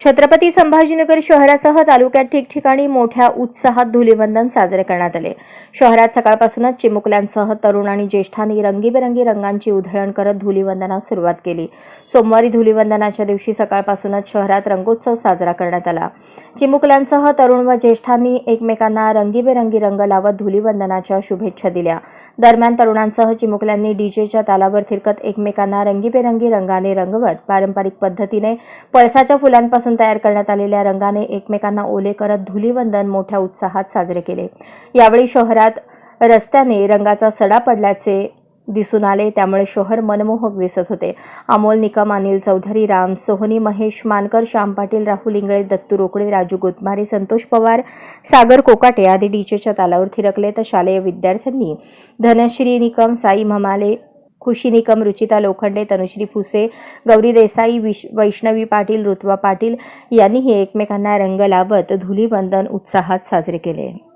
छत्रपती संभाजीनगर शहरासह तालुक्यात ठिकठिकाणी मोठ्या उत्साहात धुलीवंदन साजरे करण्यात आले. शहरात सकाळपासूनच चिमुकल्यांसह तरुण आणि ज्येष्ठांनी रंगीबेरंगी रंगांची उधळण करत धुलीवंदनास सुरुवात केली. सोमवारी धुलीवंदनाच्या दिवशी सकाळपासूनच शहरात रंगोत्सव साजरा करण्यात आला. चिमुकल्यांसह तरुण व ज्येष्ठांनी एकमेकांना रंगीबेरंगी रंग लावत धुलीवंदनाच्या शुभेच्छा दिल्या. दरम्यान तरुणांसह चिमुकल्यांनी डीजेच्या तालावर थिरकत एकमेकांना रंगीबेरंगी रंगाने रंगवत पारंपरिक पद्धतीने पळसाच्या फुलांपासून तयार करण्यात आलेल्या रंगाने एकमेकांना ओले करत धुलीवंदन मोठ्या उत्साहात साजरे केले. यावेळी शहरात रस्त्याने रंगाचा सडा पडल्याचे दिसून आले. त्यामुळे शहर मनमोहक दिसत होते. अमोल निकम अनिल चौधरी राम सोहनी महेश मानकर श्याम पाटील राहुल इंगळे दत्तू रोकडे राजू गोतमारे संतोष पवार सागर कोकाटे आदी डीजेच्या तालावर थिरकले तर शालेय विद्यार्थ्यांनी धनश्री निकम साई ममाले खुशी निकम रुचिता लोखंडे तनुश्री फुसे गौरी देसाई विश वैष्णवी पाटील ऋत्वा पाटील यांनीही एकमेकांना रंग लावत धुलीवंदन उत्साहात साजरे केले.